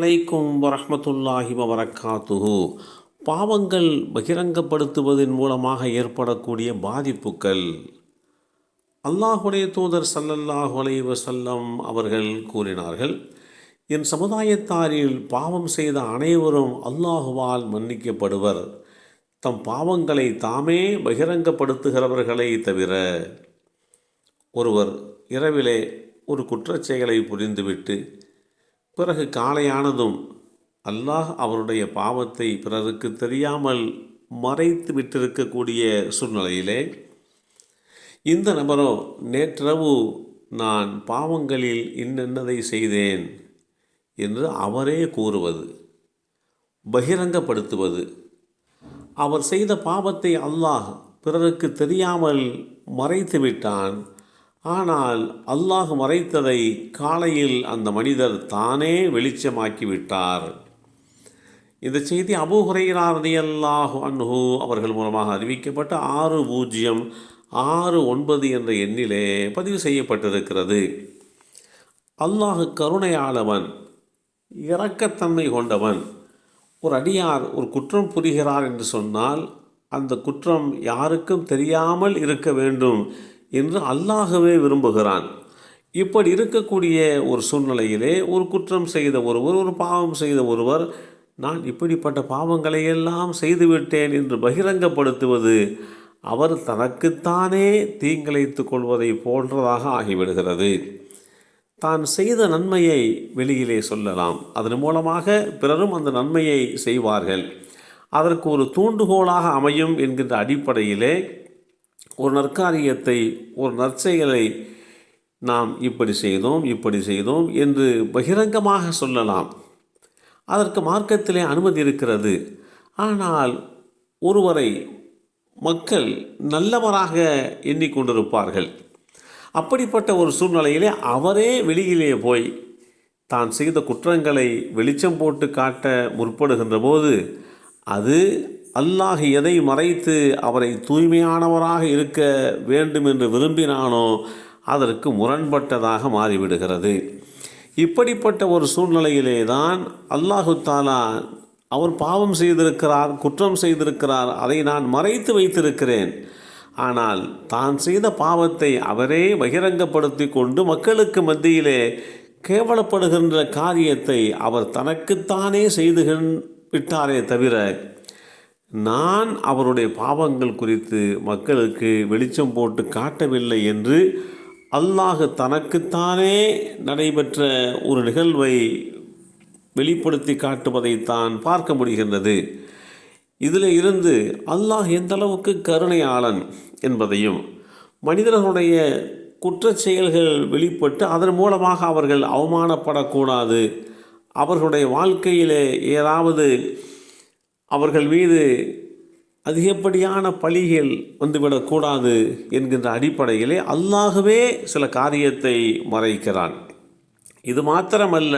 அலைக்கும் வரமத்துல்லாஹி வபரக்காத்துஹு பாவங்கள் பகிரங்கப்படுத்துவதன் மூலமாக ஏற்படக்கூடிய பாதிப்புகள். அல்லாஹுடைய தூதர் சல்லல்லாஹு அலைஹி வஸல்லம் அவர்கள் கூறினார்கள் என் சமுதாயத்தாரில் பாவம் செய்த அனைவரும் அல்லாஹுவால் மன்னிக்கப்படுவர். தம் பாவங்களை தாமே பகிரங்கப்படுத்துகிறவர்களை தவிர ஒருவர் இரவிலே ஒரு குற்றச்செயலை புரிந்துவிட்டு பிறகு காலையானதும் அல்லாஹ் அவருடைய பாவத்தை பிறருக்கு தெரியாமல் மறைத்து விட்டிருக்கக்கூடிய சூழ்நிலையிலே இந்த நபரோ நேற்றிரவு நான் பாவங்களில் இன்னென்னதை செய்தேன் என்று அவரே கூறுவது பகிரங்கப்படுத்துவது அவர் செய்த பாவத்தை அல்லாஹ் பிறருக்கு தெரியாமல் மறைத்து விட்டான் ஆனால் அல்லாஹ் மறைத்ததை காலையில் அந்த மனிதர் தானே வெளிச்சமாக்கிவிட்டார். இந்த செய்தி அபூ ஹுரைரா அல்லாஹ் அன்ஹு அவர்கள் மூலமாக அறிவிக்கப்பட்ட ஆறு பூஜ்ஜியம் ஆறு ஒன்பது என்ற எண்ணிலே பதிவு செய்யப்பட்டிருக்கிறது. அல்லாஹு கருணையாளவன் இரக்கத்தன்மை கொண்டவன் ஒரு அடியார் ஒரு குற்றம் புரிகிறார் என்று சொன்னால் அந்த குற்றம் யாருக்கும் தெரியாமல் இருக்க வேண்டும் என்று அல்லாகவே விரும்புகிறான். இப்படி இருக்கக்கூடிய ஒரு சூழ்நிலையிலே ஒரு குற்றம் செய்த ஒருவர் ஒரு பாவம் செய்த ஒருவர் நான் இப்படிப்பட்ட பாவங்களை எல்லாம் செய்துவிட்டேன் என்று பகிரங்கப்படுத்துவது அவர் தனக்குத்தானே தீங்கிழைத்து கொள்வதை போன்றதாக ஆகிவிடுகிறது. தான் செய்த நன்மையை வெளியிலே சொல்லலாம். அதன் மூலமாக பிறரும் அந்த நன்மையை செய்வார்கள். அதற்கு ஒரு தூண்டுகோலாக அமையும் என்கின்ற அடிப்படையிலே ஒரு நற்காரியத்தை ஒரு நற்செயலை நாம் இப்படி செய்தோம் இப்படி செய்தோம் என்று பகிரங்கமாக சொல்லலாம். அதற்கு மார்க்கத்திலே அனுமதி இருக்கிறது. ஆனால் ஒருவரை மக்கள் நல்லவராக எண்ணிக்கொண்டிருப்பார்கள். அப்படிப்பட்ட ஒரு சூழ்நிலையிலே அவரே வெளியிலே போய் தான் செய்த குற்றங்களை வெளிச்சம் போட்டு காட்ட முற்படுகின்ற போது அது அல்லாஹ் எதை மறைத்து அவரை தூய்மையானவராக இருக்க வேண்டும் என்று விரும்பினானோ அதற்கு முரண்பட்டதாக மாறிவிடுகிறது. இப்படிப்பட்ட ஒரு சூழ்நிலையிலே தான் அல்லாஹு தாலா அவர் பாவம் செய்திருக்கிறார் குற்றம் செய்திருக்கிறார் அதை நான் மறைத்து வைத்திருக்கிறேன். ஆனால் தான் செய்த பாவத்தை அவரே பகிரங்கப்படுத்தி கொண்டு மக்களுக்கு மத்தியிலே கேவலப்படுகின்ற காரியத்தை அவர் தனக்குத்தானே செய்து விட்டாரே தவிர நான் அவருடைய பாவங்கள் குறித்து மக்களுக்கு வெளிச்சம் போட்டு காட்டவில்லை என்று அல்லாஹ் தனக்குத்தானே நடைபெற்ற ஒரு நிகழ்வை வெளிப்படுத்தி காட்டுவதைத்தான் பார்க்க முடிகின்றது. இதில் இருந்து அல்லாஹ் எந்த அளவுக்கு கருணையாளன் என்பதையும் மனிதர்களுடைய குற்ற செயல்கள் வெளிப்பட்டு அதன் மூலமாக அவர்கள் அவமானப்படக்கூடாது. அவர்களுடைய வாழ்க்கையிலே ஏதாவது அவர்கள் மீது அதிகப்படியான பழிகள் வந்துவிடக்கூடாது என்கின்ற அடிப்படையிலே அல்லாகவே சில காரியத்தை மறைக்கிறான். இது மாத்திரமல்ல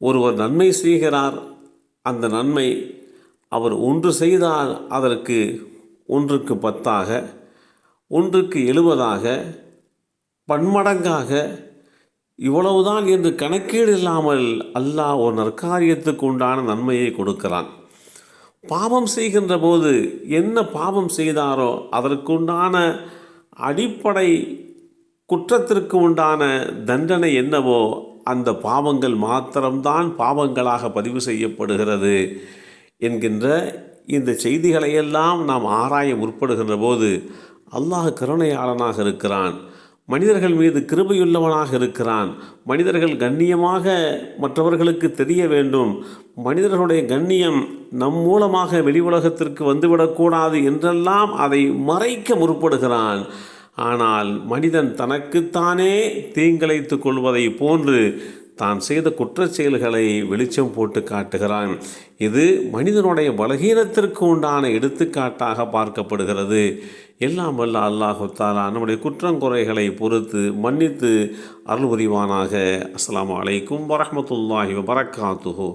ஒருவர் நன்மை செய்கிறார் அந்த நன்மை அவர் ஒன்று செய்தால் அதற்கு ஒன்றுக்கு பத்தாக ஒன்றுக்கு எழுபதாக பன்மடங்காக இவ்வளவுதான் என்று கணக்கீடு இல்லாமல் அல்லாஹ் ஒரு நற்காரியத்துக்கு உண்டான நன்மையை கொடுக்கிறான். பாவம் செய்கின்ற போது என்ன பாவம் செய்தாரோ அதற்குண்டான அடிப்படை குற்றத்திற்கு உண்டான தண்டனை என்னவோ அந்த பாவங்கள் மாத்திரம்தான் பாவங்களாக பதிவு செய்யப்படுகிறது என்கின்ற இந்த செய்திகளையெல்லாம் நாம் ஆராய முற்படுகின்ற போது அல்லாஹ் கருணையாளனாக இருக்கிறான். மனிதர்கள் மீது கிருபையுள்ளவனாக இருக்கிறான். மனிதர்கள் கண்ணியமாக மற்றவர்களுக்கு தெரிய வேண்டும். மனிதர்களுடைய கண்ணியம் நம் மூலமாக வெளி உலகத்திற்கு வந்துவிடக்கூடாது என்றெல்லாம் அதை மறைக்க முற்படுகிறான். ஆனால் மனிதன் தனக்குத்தானே தீங்கிழைத்து கொள்வதை போன்று தான் செய்த குற்றச் செயல்களை வெளிச்சம் போட்டு காட்டுகிறான். இது மனிதனுடைய பலகீனத்திற்கு உண்டான எடுத்துக்காட்டாக பார்க்கப்படுகிறது. எல்லாம் வல்ல அல்லாஹு தாலா நம்முடைய குற்றங்குறைகளை பொறுத்து மன்னித்து அருள் புரிவானாக அஸ்லாம் அலைக்கும் வரமத்துல்லாஹி வபரகாத்துஹு.